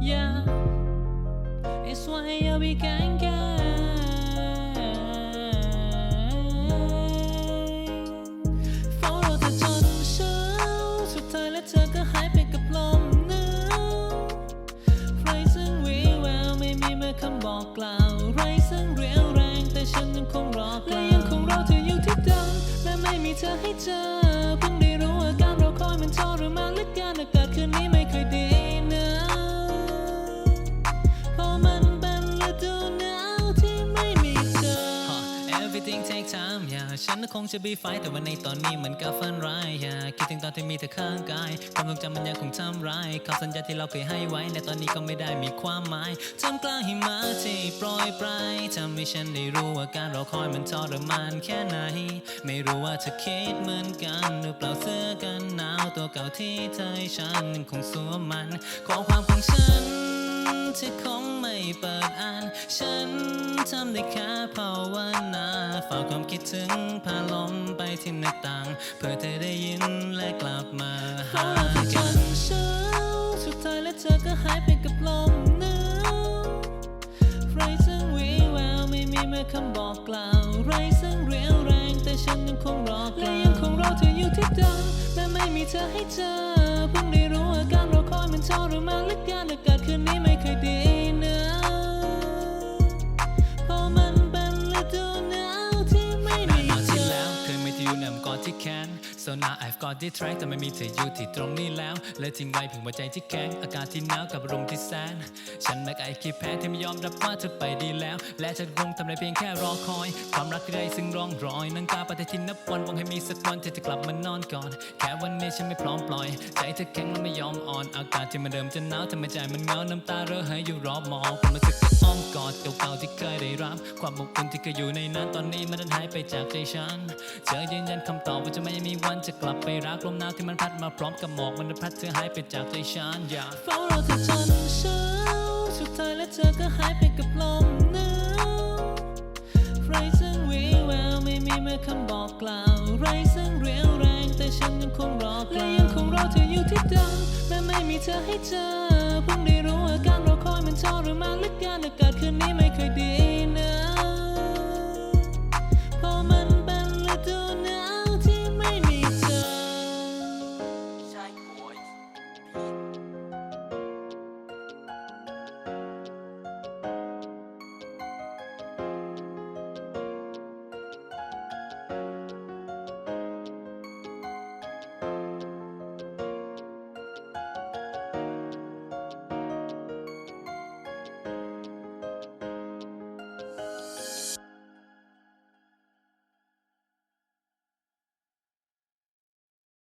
Yeah It's why I be gang gang เฝ้ารอเธอจนเช้าสุดท้ายแล้วเธอก็หายไปกับลมหนาวไรซึ่งวีแววไม่มีเมื่อคำบอกกล่าวไรซึ่งเรียวแรงแต่ฉันยังคงรอและยังคงรอเธออยู่ที่เดิมและไม่มีเธอให้เจอเพิ่งได้รู้ว่าการรอคอยมันทรมานเหลือเกินอากาศคืนนี้ไม่เคยดี take time อย่าฉันน่ะคงจะ be fine แต่ว่าในตอนนี้มันก็ฝันร้ายอย่าคิดถึงตอนที่มีเธอข้างกายความทรงจำมันยังคงทำร้ายคำสัญญาที่เราเคยให้ไว้ในตอนนี้ก็ไม่ได้มีความหมายทำกลางหิมะที่โปรยปลายทำให้ฉันได้รู้ว่าการรอคอยมันทรมานแค่ไหน ไม่รู้ว่าเธอคิดเหมือนกันหรือเปล่าเสื้อกันหนาวตัวเก่าที่เธอให้ฉันยังคงสวมมันข้อความของฉันที่คงไม่เปิดอ่านฉัน ทำได้แค่ภาวนาฝากความคิดถึงพาลมไปที่หน้าต่าง เพื่อเธอได้ยินและกลับมาหากันเช้าสุดท้ายแล้วเธอก็หายไปกับลมหนาวไรซึ่งวีแววไม่มีเมื่อคำบอกกล่าวไรซึ่งเรียวแรงแต่ฉันยังคงรอและยังคงรอเธออยู่ที่เดิมแม้ไม่มีเธอให้เจอเพิ่งได้รู้ว่าการรอคอยมันทรมานเหลือเกินอากาศคืนนี้ไม่เคยดี นำกอดที่แขน so now I've got this track แต่ไม่มีเธออยู่ที่ตรงนี้แล้วเลยทิ้งไว้เพียงหัวใจที่แข็งอากาศที่หนาวกับอารมณ์ที่แสน ฉันแม้ไอคิดแพ้ที่ไม่ยอมรับว่าเธอไปดีแล้ว และฉันคงทำได้เพียงแค่รอคอย ความรักที่ได้ซึ่งร่องรอยนั่งตาปฏิทินนับวันหวังให้มีสักวันที่จะกลับมานอนก่อน แค่วันนี้ฉันไม่พร้อมปล่อย ใจเธอแข็งและไม่ยอมอ่อน อากาศที่มันเดิมจะหนาวทำให้ใจมันเหงาน้ำตาเร่อเหยอยู่รอบมองความรู้สึกอ้อมกอดเก่าๆที่เคยได้รับ ความอบอุ่นที่เคยอยู่ในนั้นตอนนี้มันดันหายไปจากใจฉันเธอยืนยันคำตอบว่าจะไม่มีวันจะกลับไปรักลมหนาวที่มันพัดมาพร้อมกับหมอกมันได้พัดเธอหายไปจากใจฉันอย่าเฝ้ารอเธอจนเช้าสุดท้ายแล้วเธอก็หายไปกับลมหนาวไรซึ่งวีแววไม่มีเมื่อคำบอกกล่าวไรซึ่งเรียวแรงแต่ฉันยังคงรอกและยังคงรอเธออยู่ที่เดิมแม้ไม่มีเธอให้เจอเพิ่งได้รู้ว่าการรอคอยมันทรมานเหลือเกินอากาศคืนนี้ไม่เคยดี